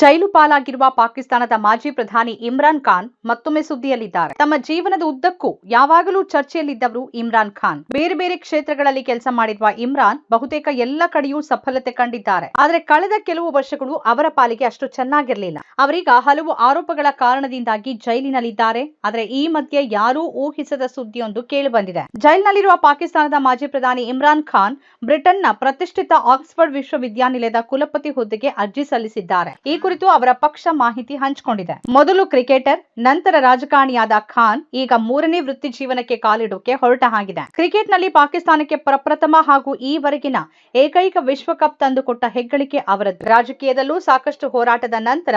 ಜೈಲು ಪಾಲಾಗಿರುವ ಪಾಕಿಸ್ತಾನದ ಮಾಜಿ ಪ್ರಧಾನಿ ಇಮ್ರಾನ್ ಖಾನ್ ಮತ್ತೊಮ್ಮೆ ಸುದ್ದಿಯಲ್ಲಿದ್ದಾರೆ. ತಮ್ಮ ಜೀವನದ ಉದ್ದಕ್ಕೂ ಯಾವಾಗಲೂ ಚರ್ಚೆಯಲ್ಲಿದ್ದವರು ಇಮ್ರಾನ್ ಖಾನ್. ಬೇರೆ ಬೇರೆ ಕ್ಷೇತ್ರಗಳಲ್ಲಿ ಕೆಲಸ ಮಾಡಿರುವ ಇಮ್ರಾನ್ ಬಹುತೇಕ ಎಲ್ಲ ಕಡೆಯೂ ಸಫಲತೆ ಕಂಡಿದ್ದಾರೆ. ಆದರೆ ಕಳೆದ ಕೆಲವು ವರ್ಷಗಳು ಅವರ ಪಾಲಿಗೆ ಅಷ್ಟು ಚೆನ್ನಾಗಿರಲಿಲ್ಲ. ಅವರೀಗ ಹಲವು ಆರೋಪಗಳ ಕಾರಣದಿಂದಾಗಿ ಜೈಲಿನಲ್ಲಿದ್ದಾರೆ. ಆದರೆ ಈ ಮಧ್ಯೆ ಯಾರೂ ಊಹಿಸದ ಸುದ್ದಿಯೊಂದು ಕೇಳಿಬಂದಿದೆ. ಜೈಲಿನಲ್ಲಿರುವ ಪಾಕಿಸ್ತಾನದ ಮಾಜಿ ಪ್ರಧಾನಿ ಇಮ್ರಾನ್ ಖಾನ್ ಬ್ರಿಟನ್ನ ಪ್ರತಿಷ್ಠಿತ ಆಕ್ಸ್ಫರ್ಡ್ ವಿಶ್ವವಿದ್ಯಾನಿಲಯದ ಕುಲಪತಿ ಹುದ್ದೆಗೆ ಅರ್ಜಿ ಸಲ್ಲಿಸಿದ್ದಾರೆ. ಈ ಕುರಿತು ಅವರ ಪಕ್ಷ ಮಾಹಿತಿ ಹಂಚಿಕೊಂಡಿದೆ. ಮೊದಲು ಕ್ರಿಕೆಟರ್, ನಂತರ ರಾಜಕಾರಣಿಯಾದ ಖಾನ್, ಈಗ ಮೂರನೇ ವೃತ್ತಿ ಜೀವನಕ್ಕೆ ಕಾಲಿಡೋಕೆ ಹೊರಟ ಹಾಗಿದೆ. ಕ್ರಿಕೆಟ್ನಲ್ಲಿ ಪಾಕಿಸ್ತಾನಕ್ಕೆ ಪ್ರಪ್ರಥಮ ಹಾಗೂ ಈವರೆಗಿನ ಏಕೈಕ ವಿಶ್ವಕಪ್ ತಂದುಕೊಟ್ಟ ಹೆಗ್ಗಳಿಕೆ ಅವರದ್ದು. ರಾಜಕೀಯದಲ್ಲೂ ಸಾಕಷ್ಟು ಹೋರಾಟದ ನಂತರ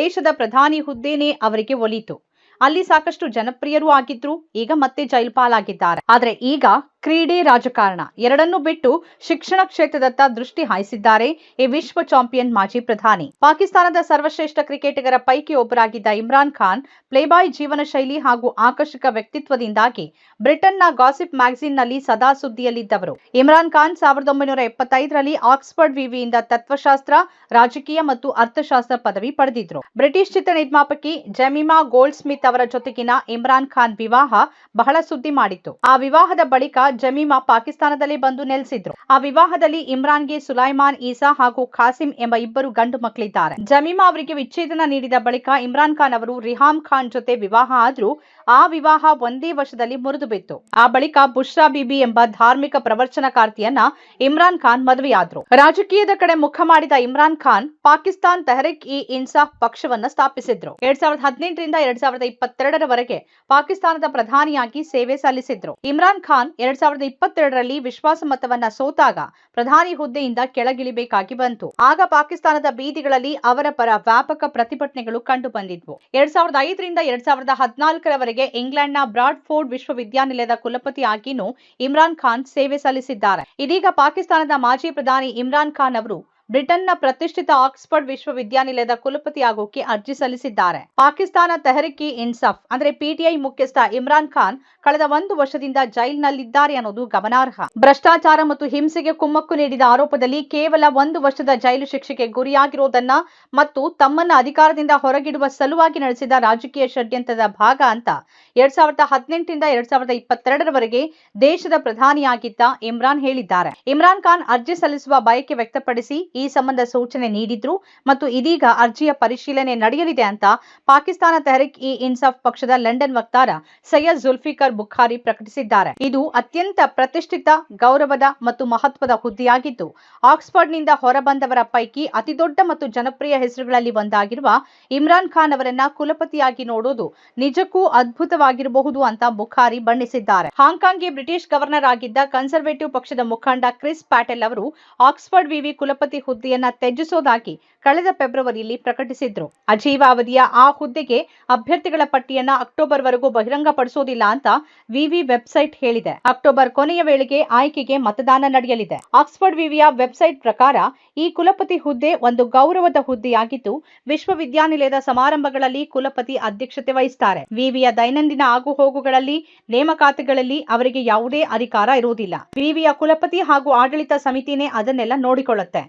ದೇಶದ ಪ್ರಧಾನಿ ಹುದ್ದೆನೇ ಅವರಿಗೆ ಒಲಿತು ಅಲ್ಲಿ ಸಾಕಷ್ಟು ಜನಪ್ರಿಯರೂ ಆಗಿದ್ರು, ಈಗ ಮತ್ತೆ ಜೈಲ್ಪಾಲಾಗಿದ್ದಾರೆ. ಆದ್ರೆ ಈಗ ಕ್ರೀಡೆ ರಾಜಕಾರಣ ಎರಡನ್ನೂ ಬಿಟ್ಟು ಶಿಕ್ಷಣ ಕ್ಷೇತ್ರದತ್ತ ದೃಷ್ಟಿ ಹಾಯಿಸಿದ್ದಾರೆ ಈ ವಿಶ್ವ ಚಾಂಪಿಯನ್ ಮಾಜಿ ಪ್ರಧಾನಿ. ಪಾಕಿಸ್ತಾನದ ಸರ್ವಶ್ರೇಷ್ಠ ಕ್ರಿಕೆಟಿಗರ ಪೈಕಿ ಒಬ್ಬರಾಗಿದ್ದ ಇಮ್ರಾನ್ ಖಾನ್, ಪ್ಲೇಬಾಯ್ ಜೀವನ ಶೈಲಿ ಹಾಗೂ ಆಕರ್ಷಕ ವ್ಯಕ್ತಿತ್ವದಿಂದಾಗಿ ಬ್ರಿಟನ್ನ ಗಾಸಿಪ್ ಮ್ಯಾಗಝಿನ್ನಲ್ಲಿ ಸದಾ ಸುದ್ದಿಯಲ್ಲಿದ್ದವರು. ಇಮ್ರಾನ್ ಖಾನ್ ಸಾವಿರದ ಒಂಬೈನೂರ ಎಪ್ಪತ್ತೈದರಲ್ಲಿ ಆಕ್ಸ್ಫರ್ಡ್ ವಿವಿಯಿಂದ ತತ್ವಶಾಸ್ತ್ರ, ರಾಜಕೀಯ ಮತ್ತು ಅರ್ಥಶಾಸ್ತ್ರ ಪದವಿ ಪಡೆದಿದ್ರು. ಬ್ರಿಟಿಷ್ ಚಿತ್ರ ನಿರ್ಮಾಪಕಿ ಜಮಿಮಾ ಗೋಲ್ಡ್ ಸ್ಮಿತ್ ಅವರ ಜೊತೆಗಿನ ಇಮ್ರಾನ್ ಖಾನ್ ವಿವಾಹ ಬಹಳ ಸುದ್ದಿ ಮಾಡಿತ್ತು. ಆ ವಿವಾಹದ ಬಳಿಕ ಜಮೀಮಾ ಪಾಕಿಸ್ತಾನದಲ್ಲಿ ಬಂದು ನೆಲೆಸಿದ್ರು. ಆ ವಿವಾಹದಲ್ಲಿ ಇಮ್ರಾನ್ಗೆ ಸುಲೈಮಾನ್, ಈಸಾ ಹಾಗೂ ಖಾಸಿಂ ಎಂಬ ಇಬ್ಬರು ಗಂಡು ಮಕ್ಕಳಿದ್ದಾರೆ. ಜಮೀಮಾ ಅವರಿಗೆ ವಿಚ್ಛೇದನ ನೀಡಿದ ಬಳಿಕ ಇಮ್ರಾನ್ ಖಾನ್ ಅವರು ರಿಹಾಮ್ ಖಾನ್ ಜೊತೆ ವಿವಾಹ ಆದ್ರೂ ಆ ವಿವಾಹ ಒಂದೇ ವರ್ಷದಲ್ಲಿ ಮುರಿದು ಬಿತ್ತು ಆ ಬಳಿಕ ಬುಷ್ರಾ ಬಿಬಿ ಎಂಬ ಧಾರ್ಮಿಕ ಪ್ರವಚನಕಾರ್ತಿಯನ್ನ ಇಮ್ರಾನ್ ಖಾನ್ ಮದುವೆಯಾದ್ರು. ರಾಜಕೀಯದ ಕಡೆ ಮುಖ ಮಾಡಿದ ಇಮ್ರಾನ್ ಖಾನ್ ಪಾಕಿಸ್ತಾನ್ ತೆಹರಿಕ್ ಇ ಇನ್ಸಾಫ್ ಪಕ್ಷವನ್ನ ಸ್ಥಾಪಿಸಿದ್ರು. ಎರಡ್ ಸಾವಿರದ ಹದಿನೆಂಟರಿಂದ ಎರಡ್ ಸಾವಿರದ ಇಪ್ಪತ್ತೆರಡರವರೆಗೆ ಪಾಕಿಸ್ತಾನದ ಪ್ರಧಾನಿಯಾಗಿ ಸೇವೆ ಸಲ್ಲಿಸಿದ್ರು. ಇಮ್ರಾನ್ ಖಾನ್ ಎರಡ್ ಸಾವಿರದ ಇಪ್ಪತ್ತೆರಡರಲ್ಲಿ ವಿಶ್ವಾಸಮತವನ್ನ ಸೋತಾಗ ಪ್ರಧಾನಿ ಹುದ್ದೆಯಿಂದ ಕೆಳಗಿಳಿಬೇಕಾಗಿ ಬಂತು. ಆಗ ಪಾಕಿಸ್ತಾನದ ಬೀದಿಗಳಲ್ಲಿ ಅವರ ಪರ ವ್ಯಾಪಕ ಪ್ರತಿಭಟನೆಗಳು ಕಂಡು ಬಂದಿದ್ವು. ಎರಡ್ ಸಾವಿರದ ಐದರಿಂದ ಎರಡ್ ಸಾವಿರದ ಹದಿನಾಲ್ಕರವರೆಗೆ ಇಂಗ್ಲೆಂಡ್ನ ಬ್ರಾಡ್ಫೋರ್ಡ್ ವಿಶ್ವವಿದ್ಯಾನಿಲಯದ ಕುಲಪತಿ ಆಗಿನೂ ಇಮ್ರಾನ್ ಖಾನ್ ಸೇವೆ ಸಲ್ಲಿಸಿದ್ದಾರೆ. ಇದೀಗ ಪಾಕಿಸ್ತಾನದ ಮಾಜಿ ಪ್ರಧಾನಿ ಇಮ್ರಾನ್ ಖಾನ್ ಅವರು ಬ್ರಿಟನ್ನ ಪ್ರತಿಷ್ಠಿತ ಆಕ್ಸ್ಫರ್ಡ್ ವಿಶ್ವವಿದ್ಯಾನಿಲಯದ ಕುಲಪತಿಯಾಗೋಕೆ ಅರ್ಜಿ ಸಲ್ಲಿಸಿದ್ದಾರೆ. ಪಾಕಿಸ್ತಾನ ತೆಹರಿಕಿ ಇನ್ಸಾಫ್, ಅಂದ್ರೆ ಪಿಟಿಐ ಮುಖ್ಯಸ್ಥ ಇಮ್ರಾನ್ ಖಾನ್, ಕಳೆದ ಒಂದು ವರ್ಷದಿಂದ ಜೈಲಿನಲ್ಲಿದ್ದಾರೆ ಅನ್ನೋದು ಗಮನಾರ್ಹ. ಭ್ರಷ್ಟಾಚಾರ ಮತ್ತು ಹಿಂಸೆಗೆ ಕುಮ್ಮಕ್ಕು ನೀಡಿದ ಆರೋಪದಲ್ಲಿ ಕೇವಲ ಒಂದು ವರ್ಷದ ಜೈಲು ಶಿಕ್ಷೆಗೆ ಗುರಿಯಾಗಿರುವುದನ್ನ ಮತ್ತು ತಮ್ಮನ್ನ ಅಧಿಕಾರದಿಂದ ಹೊರಗಿಡುವ ಸಲುವಾಗಿ ನಡೆಸಿದ ರಾಜಕೀಯ ಷಡ್ಯಂತ್ರದ ಭಾಗ ಅಂತ ಎರಡ್ ಸಾವಿರದ ಹದಿನೆಂಟರಿಂದ ಎರಡ್ ಸಾವಿರದ ಇಪ್ಪತ್ತೆರಡರವರೆಗೆ ದೇಶದ ಪ್ರಧಾನಿಯಾಗಿದ್ದ ಇಮ್ರಾನ್ ಹೇಳಿದ್ದಾರೆ. ಇಮ್ರಾನ್ ಖಾನ್ ಅರ್ಜಿ ಸಲ್ಲಿಸುವ ಬಯಕೆ ವ್ಯಕ್ತಪಡಿಸಿ ಈ ಸಂಬಂಧ ಸೂಚನೆ ನೀಡಿದ್ರು ಮತ್ತು ಇದೀಗ ಅರ್ಜಿಯ ಪರಿಶೀಲನೆ ನಡೆಯಲಿದೆ ಅಂತ ಪಾಕಿಸ್ತಾನ ತೆಹರಿಕ್ ಇ ಇನ್ಸಾಫ್ ಪಕ್ಷದ ಲಂಡನ್ ವಕ್ತಾರ ಸೈಯದ್ ಜುಲ್ಫಿಕರ್ ಬುಖಾರಿ ಪ್ರಕಟಿಸಿದ್ದಾರೆ. ಇದು ಅತ್ಯಂತ ಪ್ರತಿಷ್ಠಿತ, ಗೌರವದ ಮತ್ತು ಮಹತ್ವದ ಹುದ್ದೆಯಾಗಿದ್ದು, ಆಕ್ಸ್ಫರ್ಡ್ನಿಂದ ಹೊರಬಂದವರ ಪೈಕಿ ಅತಿದೊಡ್ಡ ಮತ್ತು ಜನಪ್ರಿಯ ಹೆಸರುಗಳಲ್ಲಿ ಒಂದಾಗಿರುವ ಇಮ್ರಾನ್ ಖಾನ್ ಅವರನ್ನ ಕುಲಪತಿಯಾಗಿ ನೋಡೋದು ನಿಜಕ್ಕೂ ಅದ್ಭುತವಾಗಿರಬಹುದು ಅಂತ ಬುಖಾರಿ ಬಣ್ಣಿಸಿದ್ದಾರೆ. ಹಾಂಗ್ಕಾಂಗ್ಗೆ ಬ್ರಿಟಿಷ್ ಗವರ್ನರ್ ಆಗಿದ್ದ ಕನ್ಸರ್ವೇಟಿವ್ ಪಕ್ಷದ ಮುಖಂಡ ಕ್ರಿಸ್ ಪ್ಯಾಟೆಲ್ ಅವರು ಆಕ್ಸ್ಫರ್ಡ್ ವಿವಿ ಕುಲಪತಿ ಹುದ್ದೆಯನ್ನ ತ್ಯಜಿಸೋದಾಗಿ ಕಳೆದ ಫೆಬ್ರವರಿಯಲ್ಲಿ ಪ್ರಕಟಿಸಿದ್ರು. ಅಜೀವಾವಧಿಯ ಆ ಹುದ್ದೆಗೆ ಅಭ್ಯರ್ಥಿಗಳ ಪಟ್ಟಿಯನ್ನ ಅಕ್ಟೋಬರ್ ವರೆಗೂ ಬಹಿರಂಗಪಡಿಸೋದಿಲ್ಲ ಅಂತ ವಿವಿ ವೆಬ್ಸೈಟ್ ಹೇಳಿದೆ. ಅಕ್ಟೋಬರ್ ಕೊನೆಯ ವೇಳೆಗೆ ಆಯ್ಕೆಗೆ ಮತದಾನ ನಡೆಯಲಿದೆ. ಆಕ್ಸ್ಫರ್ಡ್ ವಿವಿಯ ವೆಬ್ಸೈಟ್ ಪ್ರಕಾರ ಈ ಕುಲಪತಿ ಹುದ್ದೆ ಒಂದು ಗೌರವದ ಹುದ್ದೆಯಾಗಿದ್ದು, ವಿಶ್ವವಿದ್ಯಾನಿಲಯದ ಸಮಾರಂಭಗಳಲ್ಲಿ ಕುಲಪತಿ ಅಧ್ಯಕ್ಷತೆ ವಹಿಸುತ್ತಾರೆ ವಿವಿಯ ದೈನಂದಿನ ಆಗುಹೋಗುಗಳಲ್ಲಿ, ನೇಮಕಾತಿಗಳಲ್ಲಿ ಅವರಿಗೆ ಯಾವುದೇ ಅಧಿಕಾರ ಇರುವುದಿಲ್ಲ. ವಿವಿಯ ಕುಲಪತಿ ಹಾಗೂ ಆಡಳಿತ ಸಮಿತಿನೇ ಅದನ್ನೆಲ್ಲ ನೋಡಿಕೊಳ್ಳುತ್ತೆ.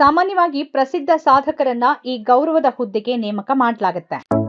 ಸಾಮಾನ್ಯವಾಗಿ ಪ್ರಸಿದ್ಧ ಸಾಧಕರನ್ನ ಈ ಗೌರವದ ಹುದ್ದೆಗೆ ನೇಮಕ ಮಾಡಲಾಗುತ್ತೆ.